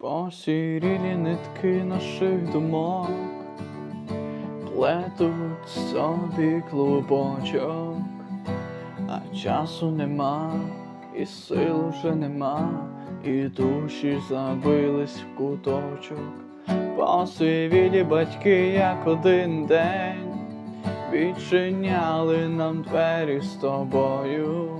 Посірілі нитки наших думок плетуть собі клубочок, а часу нема, і сил вже нема, і душі забились в куточок. Посивілі батьки, як один день, відчиняли нам двері з тобою.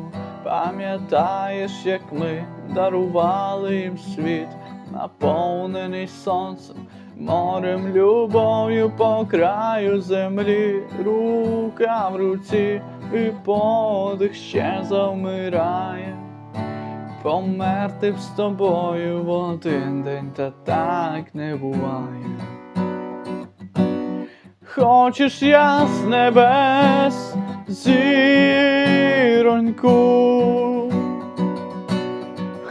Пам'ятаєш, як ми дарували їм світ, наповнений сонцем, морем, любов'ю по краю землі, рука в руці, і подих ще завмирає. Померти б з тобою в один день, та так не буває. Хочеш я з небес зіроньку,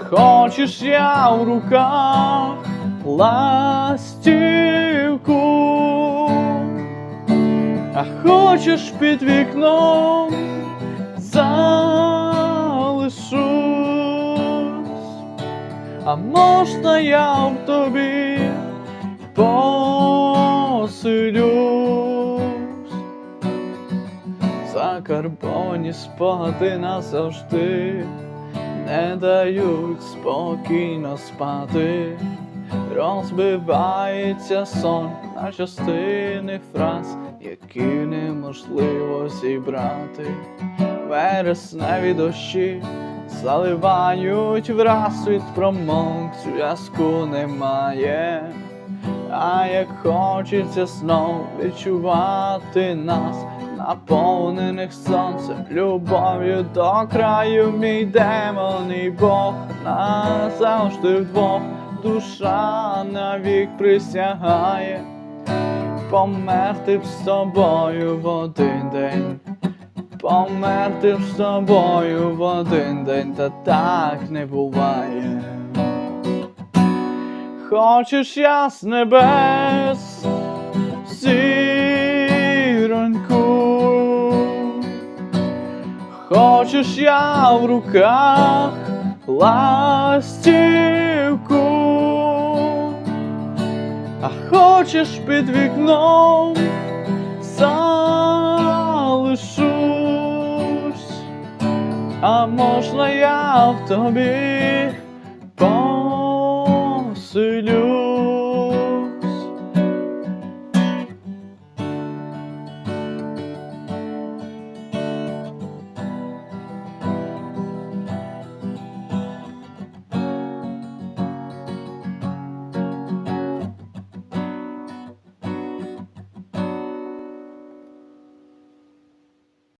хочеш я в руках ластівку, а хочеш під вікном залишусь, а можна я в тобі поселюсь, закарбовані спогади назавжди не дають спокійно спати, розбивається сон на частини фраз, які неможливо зібрати. Вересневі дощі заливають враз від промок, зв'язку немає. А як хочеться знов відчувати нас, наповнених сонцем, любов'ю до краю, мій демон і Бог назавжди вдвох, душа навік присягає, померти б з тобою в один день. Померти б з тобою в один день, та так не буває. Хочеш я з небес хочеш я в руках ластівку, а хочеш під вікном залишусь, а можна я в тобі поселюсь.